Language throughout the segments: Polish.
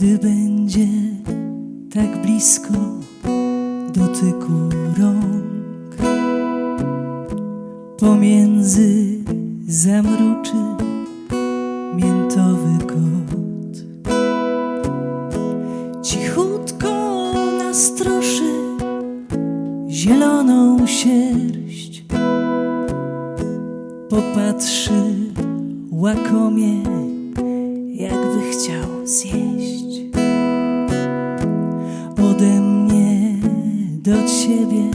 gdy będzie tak blisko dotyku rąk. Pomiędzy zamruczy miętowy kot. Cichutko nastroszy zieloną sierść. Popatrzy łakomie, jakby chciał zjeść. Ode mnie do ciebie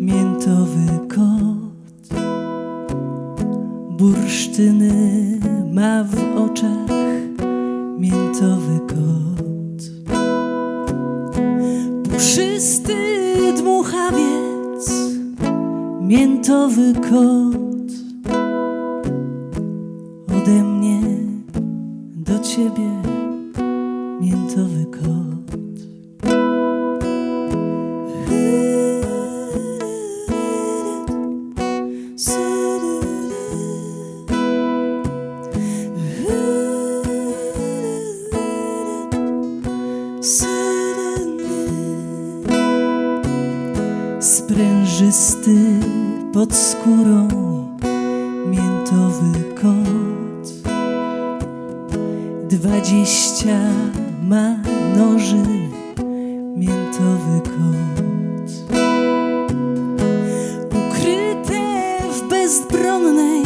miętowy kot. Bursztyny ma w oczach miętowy kot. Puszysty dmuchawiec, miętowy kot. Ode mnie do ciebie miętowy kot. Sprężysty pod skórą miętowy kot. Dwadzieścia ma noży miętowy kot. Ukryte w bezbronnej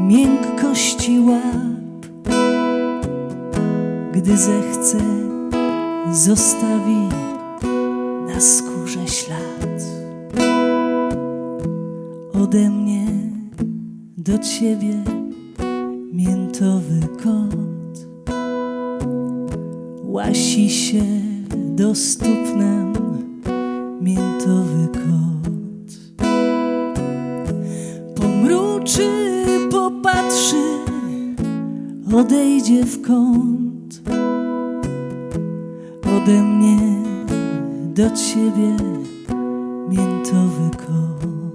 miękkości łap. Gdy zechce, zostawi na skórze ślad. Ode mnie do ciebie miętowy kot łasi się do stóp nam miętowy kot pomruczy, popatrzy, odejdzie w kąt ode mnie do ciebie miętowy kot.